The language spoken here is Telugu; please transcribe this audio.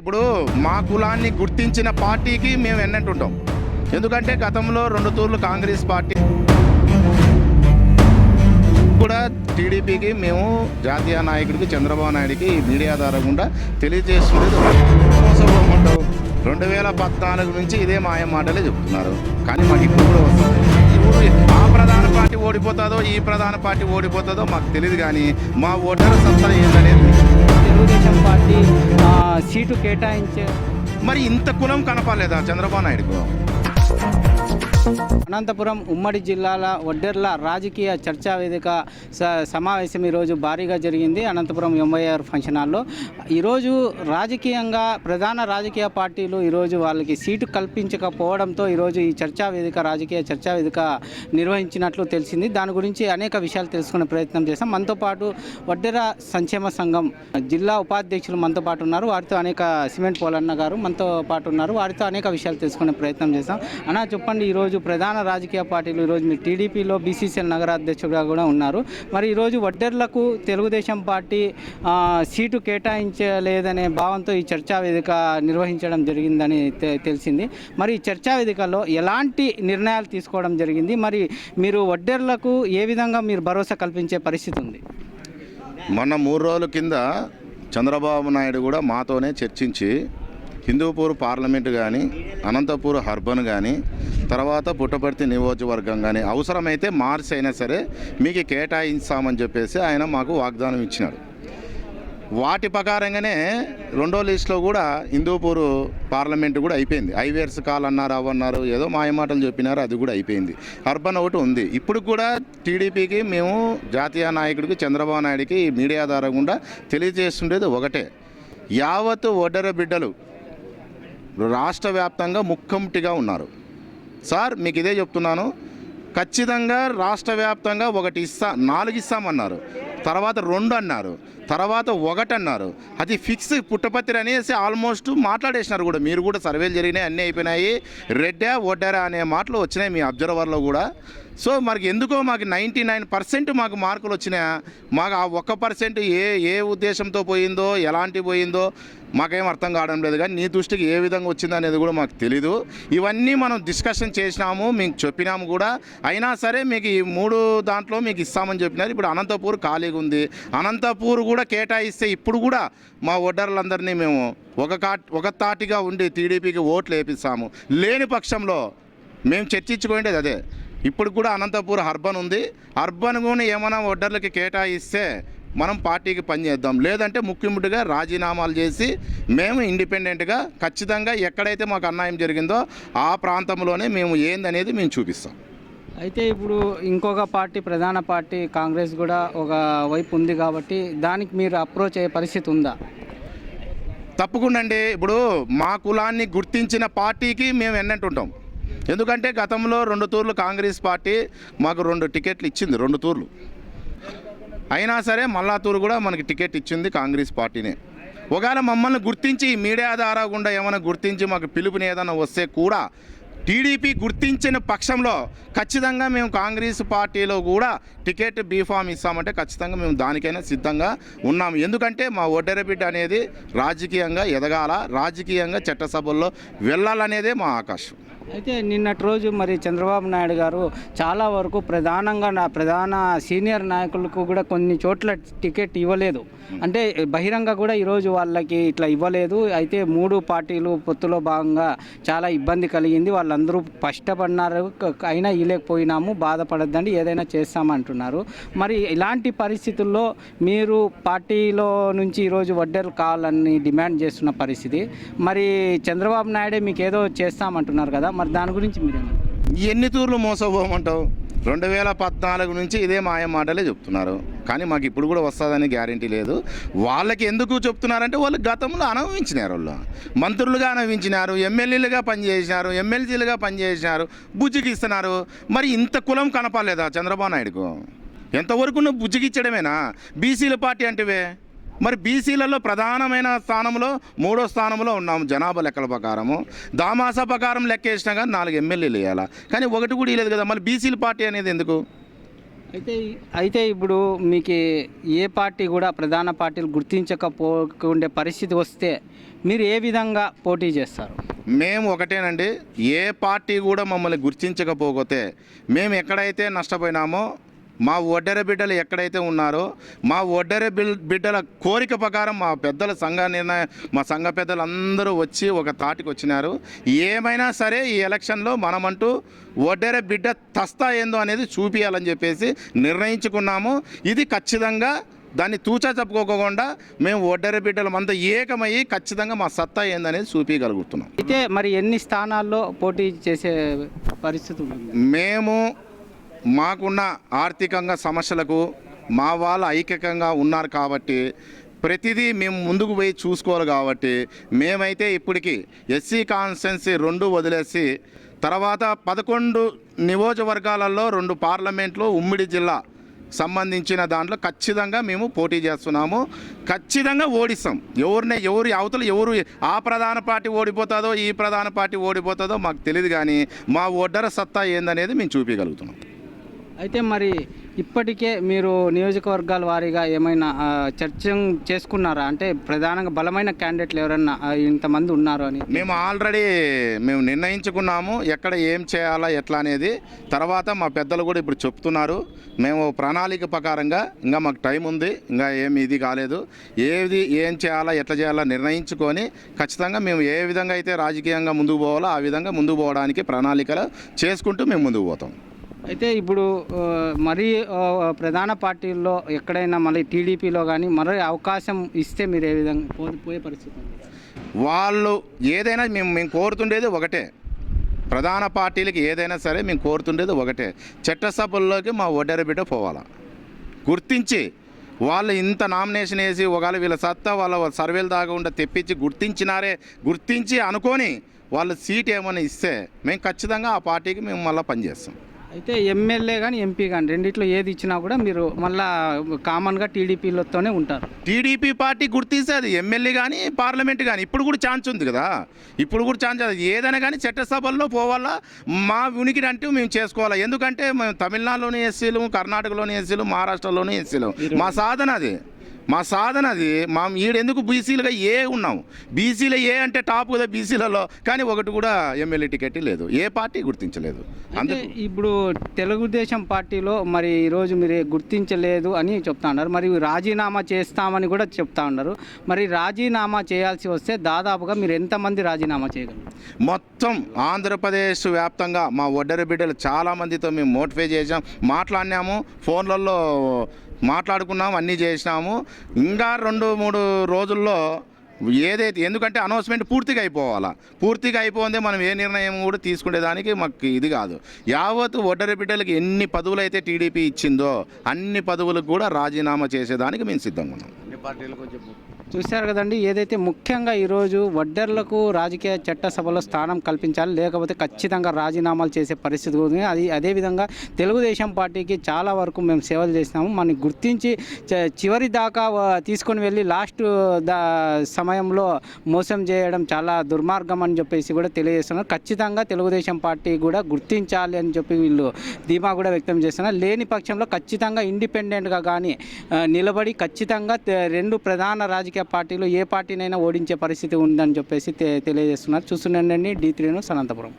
ఇప్పుడు మా కులాన్ని గుర్తించిన పార్టీకి మేము ఎన్నంటుంటాం ఎందుకంటే గతంలో రెండు తూర్లు కాంగ్రెస్ పార్టీ కూడా టీడీపీకి మేము జాతీయ నాయకుడికి చంద్రబాబు నాయుడికి మీడియా ద్వారా కూడా తెలియజేస్తున్నది. రెండు వేల పద్నాలుగు నుంచి ఇదే మాయ మాటలే చెప్తున్నారు. కానీ మాకు ఇప్పుడు కూడా వస్తుంది. ఇప్పుడు ఆ ప్రధాన పార్టీ ఓడిపోతుందో ఈ ప్రధాన పార్టీ ఓడిపోతుందో మాకు తెలియదు కానీ మా ఓటర్ సత్తా ఏందనేది తెలుగుదేశం పార్టీ సీటు కేటాయించే మరి ఇంత కులం కనపడలేదా చంద్రబాబు నాయుడుకు? అనంతపురం ఉమ్మడి జిల్లాల ఒడ్డెర్ల రాజకీయ చర్చా వేదిక స- సమావేశం ఈరోజు భారీగా జరిగింది. అనంతపురం ఎంవైఆర్ ఫంక్షన్ హాల్లో. ఈరోజు రాజకీయంగా ప్రధాన రాజకీయ పార్టీలు ఈరోజు వాళ్ళకి సీటు కల్పించకపోవడంతో ఈరోజు ఈ చర్చా వేదిక రాజకీయ చర్చా వేదిక నిర్వహించినట్లు తెలిసింది. దాని గురించి అనేక విషయాలు తెలుసుకునే ప్రయత్నం చేస్తాం మనతో పాటు వడ్డెర సంక్షేమ సంఘం జిల్లా ఉపాధ్యక్షులు మనతో పాటు ఉన్నారు. వారితో అనేక సిమెంట్ పోలన్న గారు మనతో పాటు ఉన్నారు. వారితో అనేక విషయాలు తెలుసుకునే ప్రయత్నం చేస్తాం అన్నా చెప్పండి ఈరోజు ప్రధాన రాజకీయ పార్టీలు ఈరోజు మీ టీడీపీలో బీసీసీఎల్ నగరాధ్యక్షుడిగా కూడా ఉన్నారు. మరి ఈరోజు వడ్డెర్లకు తెలుగుదేశం పార్టీ సీటు కేటాయించలేదనే భావంతో ఈ చర్చా వేదిక నిర్వహించడం జరిగిందని తె- తెలిసింది. మరి ఈ చర్చా వేదికలో ఎలాంటి నిర్ణయాలు తీసుకోవడం జరిగింది? మరి మీరు వడ్డెర్లకు ఏ విధంగా మీరు భరోసా కల్పించే పరిస్థితి ఉంది? మొన్న మూడు రోజుల కింద చంద్రబాబు నాయుడు కూడా మాతోనే చర్చించి హిందూపూర్ పార్లమెంటు కానీ అనంతపూర్ హర్బన్ కానీ తర్వాత పుట్టపర్తి నియోజకవర్గం కానీ అవసరమైతే మార్చి అయినా సరే మీకు కేటాయిస్తామని చెప్పేసి ఆయన మాకు వాగ్దానం ఇచ్చినాడు. వాటి ప్రకారంగానే రెండో లిస్టులో కూడా హిందూపూర్ పార్లమెంట్ కూడా అయిపోయింది. ఐవేర్స్ కాల్ అన్నారు అవన్నారు ఏదో మాయమాటలు చెప్పినారు అది కూడా అయిపోయింది. అర్బన్ ఒకటి ఉంది. ఇప్పుడు కూడా టీడీపీకి మేము జాతీయ నాయకుడికి చంద్రబాబు నాయుడికి మీడియా ద్వారా కూడా తెలియజేస్తుండేది ఒకటే. యావత్ ఒడ్డర బిడ్డలు రాష్ట్ర వ్యాప్తంగా ముక్కముటిగా ఉన్నారు. సార్ మీకు ఇదే చెప్తున్నాను. ఖచ్చితంగా రాష్ట్ర వ్యాప్తంగా ఒకటి ఇస్తా నాలుగు ఇస్తామన్నారు తర్వాత రెండు అన్నారు. తర్వాత ఒకటి అన్నారు. అది ఫిక్స్ పుట్టపత్రి అనేసి ఆల్మోస్ట్ మాట్లాడేసినారు కూడా. మీరు కూడా సర్వేలు జరిగినాయి అన్నీ అయిపోయినాయి. రెడ్డా ఒడ్డారా అనే మాటలు వచ్చినాయి మీ అబ్జర్వర్లో కూడా. సో మనకి ఎందుకో మాకు నైంటీ నైన్ పర్సెంట్ మాకు మార్కులు వచ్చినాయా? మాకు ఆ ఒక్క పర్సెంట్ ఏ ఏ ఉద్దేశంతో పోయిందో ఎలాంటి పోయిందో మాకేం అర్థం కావడం లేదు కానీ నీ దృష్టికి ఏ విధంగా వచ్చిందనేది కూడా మాకు తెలీదు. ఇవన్నీ మనం డిస్కషన్ చేసినాము మీకు చెప్పినాము కూడా. అయినా సరే మీకు ఈ మూడు దాంట్లో మీకు ఇస్తామని చెప్పినారు. ఇప్పుడు అనంతపూర్ ఖాళీగా ఉంది. అనంతపూర్ కూడా కేటాయిస్తే ఇప్పుడు కూడా మా ఓటర్లందరినీ మేము ఒక కా ఒక తాటిగా ఉండి టీడీపీకి ఓట్లు వేపిస్తాము. లేని పక్షంలో మేము చర్చించుకోండి అదే. ఇప్పుడు కూడా అనంతపూర్ అర్బన్ ఉంది. అర్బన్ కూడా ఏమైనా ఒడ్డర్లకి కేటాయిస్తే మనం పార్టీకి పనిచేద్దాం లేదంటే ముఖ్యముడిగా రాజీనామాలు చేసి మేము ఇండిపెండెంట్గా ఖచ్చితంగా ఎక్కడైతే మాకు అన్యాయం జరిగిందో ఆ ప్రాంతంలోనే మేము ఏందనేది మేము చూపిస్తాం. అయితే ఇప్పుడు ఇంకొక పార్టీ ప్రధాన పార్టీ కాంగ్రెస్ కూడా ఒక వైపు ఉంది కాబట్టి దానికి మీరు అప్రోచ్ అయ్యే పరిస్థితి ఉందా? తప్పకుండా అండి. ఇప్పుడు మా కులాన్ని గుర్తించిన పార్టీకి మేము ఎన్నంటుంటాం ఎందుకంటే గతంలో రెండు తూర్లు కాంగ్రెస్ పార్టీ మాకు రెండు టికెట్లు ఇచ్చింది రెండు తూర్లు. అయినా సరే మల్లాతూరు కూడా మనకి టికెట్ ఇచ్చింది కాంగ్రెస్ పార్టీనే. ఒకవేళ మమ్మల్ని గుర్తించి మీడియా ద్వారా గుండా ఏమైనా గుర్తించి మాకు పిలుపుని ఏదైనా వస్తే కూడా టీడీపీ గుర్తించిన పక్షంలో ఖచ్చితంగా మేము కాంగ్రెస్ పార్టీలో కూడా టికెట్ బీఫామ్ ఇస్తామంటే ఖచ్చితంగా మేము దానికైనా సిద్ధంగా ఉన్నాము. ఎందుకంటే మా ఒడ్డెరబిడ్డ అనేది రాజకీయంగా ఎదగాల రాజకీయంగా చట్టసభల్లో వెళ్ళాలనేదే మా ఆకాశం అయితే నిన్నటి రోజు మరి చంద్రబాబు నాయుడు గారు చాలా వరకు ప్రధానంగా నా ప్రధాన సీనియర్ నాయకులకు కూడా కొన్ని చోట్ల టికెట్ ఇవ్వలేదు. అంటే బహిరంగ కూడా ఈరోజు వాళ్ళకి ఇట్లా ఇవ్వలేదు. అయితే మూడు పార్టీలు పొత్తులో భాగంగా చాలా ఇబ్బంది కలిగింది. వాళ్ళందరూ కష్టపడినారు. అయినా ఇవ్వలేకపోయినాము బాధపడద్దండి. ఏదైనా చేస్తామంటున్నారు. మరి ఇలాంటి పరిస్థితుల్లో మీరు పార్టీలో నుంచి ఈరోజు వడ్డెరు కావాలని డిమాండ్ చేస్తున్న పరిస్థితి. మరి చంద్రబాబు నాయుడే మీకు ఏదో చేస్తామంటున్నారు కదా. మరి దాని గురించి మీరేమంటారు? ఎన్ని తూర్లు మోసపోమంటావు? రెండు వేల పద్నాలుగు నుంచి ఇదే మాయ మాటలే చెప్తున్నారు. కానీ మాకు ఇప్పుడు కూడా వస్తుందని గ్యారంటీ లేదు. వాళ్ళకి ఎందుకు చెప్తున్నారంటే వాళ్ళు గతంలో అనుభవించినారు వాళ్ళు. మంత్రులుగా అనుభవించినారు ఎమ్మెల్యేలుగా పనిచేసినారు ఎమ్మెల్సీలుగా పనిచేసినారు బుజ్జికి ఇస్తున్నారు మరి ఇంత కులం కనపడలేదా చంద్రబాబు నాయుడుకు? ఎంతవరకు నువ్వు బుజ్జికిచ్చడమేనా బీసీల పార్టీ అంటేవే. మరి బీసీలలో ప్రధానమైన స్థానంలో మూడో స్థానంలో ఉన్నాము జనాభా లెక్కల ప్రకారము. దామాసా ప్రకారం లెక్క వేసినా కానీ నాలుగు ఎమ్మెల్యేలు వేయాలా? కానీ ఒకటి కూడా ఇవ్వలేదు కదా మళ్ళీ బీసీల పార్టీ అనేది ఎందుకు? అయితే అయితే ఇప్పుడు మీకు ఏ పార్టీ కూడా ప్రధాన పార్టీలు గుర్తించకపోకుండే పరిస్థితి వస్తే మీరు ఏ విధంగా పోటీ చేస్తారు? మేము ఒకటేనండి ఏ పార్టీ కూడా మమ్మల్ని గుర్తించకపోతే మేము ఎక్కడైతే నష్టపోయినామో మా ఒడ్డెర బిడ్డలు ఎక్కడైతే ఉన్నారో మా ఒడ్డెర బిడ్డల కోరిక ప్రకారం మా పెద్దల సంఘ నిర్ణయ మా సంఘ పెద్దలు అందరూ వచ్చి ఒక తాటికి వచ్చినారు. ఏమైనా సరే ఈ ఎలక్షన్లో మనమంటూ ఒడ్డెర బిడ్డ తస్తా ఏందో అనేది చూపించాలని చెప్పేసి నిర్ణయించుకున్నాము. ఇది ఖచ్చితంగా దాన్ని తూచా చెప్పుకోకుండా మేము ఒడ్డెర బిడ్డలం అంతా ఏకమయ్యి ఖచ్చితంగా మా సత్తా ఏందనేది చూపించగలుగుతున్నాం అయితే మరి ఎన్ని స్థానాల్లో పోటీ చేసే పరిస్థితి ఉంది? మేము మాకున్న ఆర్థికంగా సమస్యలకు మా వాళ్ళు ఐక్యకంగా ఉన్నారు కాబట్టి ప్రతిదీ మేము ముందుకు పోయి చూసుకోవాలి కాబట్టి మేమైతే ఇప్పటికి ఎస్సీ కాన్స్టెన్సీ రెండు వదిలేసి తర్వాత పదకొండు నియోజకవర్గాలలో రెండు పార్లమెంట్లు ఉమ్మడి జిల్లా సంబంధించిన దాంట్లో ఖచ్చితంగా మేము పోటీ చేస్తున్నాము. ఖచ్చితంగా ఓడిస్తాం. ఎవరిని ఎవరు అవతలు ఎవరు ఆ ప్రధాన పార్టీ ఓడిపోతుందో ఈ ప్రధాన పార్టీ ఓడిపోతుందో మాకు తెలియదు కానీ మా ఒడ్డర సత్తా ఏందనేది మేము చూపించగలుగుతున్నాం. అయితే మరి ఇప్పటికే మీరు నియోజకవర్గాల వారీగా ఏమైనా చర్చ చేసుకున్నారా? అంటే ప్రధానంగా బలమైన క్యాండిడేట్లు ఎవరన్నా ఇంతమంది ఉన్నారు అని. మేము ఆల్రెడీ మేము నిర్ణయించుకున్నాము ఎక్కడ ఏం చేయాలా ఎట్లా అనేది. తర్వాత మా పెద్దలు కూడా ఇప్పుడు చెప్తున్నారు. మేము ప్రణాళిక ప్రకారంగా ఇంకా మాకు టైం ఉంది ఇంకా ఏమి ఇది కాలేదు. ఏది ఏం చేయాలా ఎట్లా చేయాలా నిర్ణయించుకొని ఖచ్చితంగా మేము ఏ విధంగా అయితే రాజకీయంగా ముందుకు పోవాలో ఆ విధంగా ముందుకు పోవడానికి ప్రణాళికలు చేసుకుంటూ మేము ముందుకు పోతాం. అయితే ఇప్పుడు మరీ ప్రధాన పార్టీల్లో ఎక్కడైనా మళ్ళీ టీడీపీలో కానీ మరో అవకాశం ఇస్తే మీరు ఏ విధంగా పోయే పరిస్థితి వాళ్ళు ఏదైనా మేము మేము కోరుతుండేది ఒకటే. ప్రధాన పార్టీలకి ఏదైనా సరే మేము కోరుతుండేది ఒకటే. చట్టసభల్లోకి మా ఒడ్డెర బిడ్డ పోవాలా? గుర్తించి వాళ్ళు ఇంత నామినేషన్ వేసి ఒకవేళ వీళ్ళ సత్తా వాళ్ళ సర్వేలు దాకా ఉండ తెప్పించి గుర్తించినారే గుర్తించి అనుకొని వాళ్ళ సీట్ ఏమైనా ఇస్తే మేము ఖచ్చితంగా ఆ పార్టీకి మేము మళ్ళీ పనిచేస్తాం. అయితే ఎమ్మెల్యే కానీ ఎంపీ కానీ రెండిట్లో ఏది ఇచ్చినా కూడా మీరు మళ్ళా కామన్గా టీడీపీలతోనే ఉంటారు. టీడీపీ పార్టీ గుర్తిస్తే అది ఎమ్మెల్యే కానీ పార్లమెంట్ కానీ ఇప్పుడు కూడా ఛాన్స్ ఉంది కదా. ఇప్పుడు కూడా ఛాన్స్ అది. ఏదైనా కానీ చట్టసభల్లో పోవాలా? మా ఉనికిని అంటూ మేము చేసుకోవాలా. ఎందుకంటే మేము తమిళనాడులోని ఎస్సీలు కర్ణాటకలోని ఎస్సీలు మహారాష్ట్రలోని ఎస్సీలు. మా సాధన అది. మా సాధన అది. మా ఈడెందుకు బీసీలుగా ఏ ఉన్నాం? బీసీలో ఏ అంటే టాప్ కదా బీసీలలో. కానీ ఒకటి కూడా ఎమ్మెల్యే టికెట్ లేదు. ఏ పార్టీ గుర్తించలేదు. అంటే ఇప్పుడు తెలుగుదేశం పార్టీలో మరి ఈరోజు మీరు గుర్తించలేదు అని చెప్తా ఉన్నారు. మరి రాజీనామా చేస్తామని కూడా చెప్తా ఉన్నారు. మరి రాజీనామా చేయాల్సి వస్తే దాదాపుగా మీరు ఎంతమంది రాజీనామా చేయగలరు? మొత్తం ఆంధ్రప్రదేశ్ వ్యాప్తంగా మా ఒడ్డరి బిడ్డలు చాలామందితో మేము మోటిఫై చేసాం మాట్లాడినాము. ఫోన్లలో మాట్లాడుకున్నాము అన్నీ చేసినాము. ఇంకా రెండు మూడు రోజుల్లో ఏదైతే ఎందుకంటే అనౌన్స్మెంట్ పూర్తిగా అయిపోవాలా. పూర్తిగా అయిపోతే మనం ఏ నిర్ణయం కూడా తీసుకునేదానికి మాకు ఇది కాదు. యావత్ ఒడ్డరి బిడ్డలకి ఎన్ని పదవులు అయితే టీడీపీ ఇచ్చిందో అన్ని పదవులకు కూడా రాజీనామా చేసేదానికి మేము సిద్ధంగా ఉన్నాం. చూశారు కదండి ఏదైతే ముఖ్యంగా ఈరోజు వడ్డర్లకు రాజకీయ చట్టసభలో స్థానం కల్పించాలి లేకపోతే ఖచ్చితంగా రాజీనామాలు చేసే పరిస్థితి ఉంది. అది అదేవిధంగా తెలుగుదేశం పార్టీకి చాలా వరకు మేము సేవలు చేసినాము. మనని గుర్తించి చివరి దాకా తీసుకొని వెళ్ళి లాస్ట్ దా సమయంలో మోసం చేయడం చాలా దుర్మార్గం అని చెప్పేసి కూడా తెలియజేస్తున్నారు. ఖచ్చితంగా తెలుగుదేశం పార్టీ కూడా గుర్తించాలి అని చెప్పి వీళ్ళు ధీమా కూడా వ్యక్తం చేస్తున్నారు. లేని పక్షంలో ఖచ్చితంగా ఇండిపెండెంట్గా కానీ నిలబడి ఖచ్చితంగా రెండు ప్రధాన రాజకీయ పార్టీలు ఏ పార్టీనైనా ఓడించే పరిస్థితి ఉందని చెప్పేసి తెలియజేస్తున్నారు. చూస్తుండండి డి త్రీ సనంతపురం.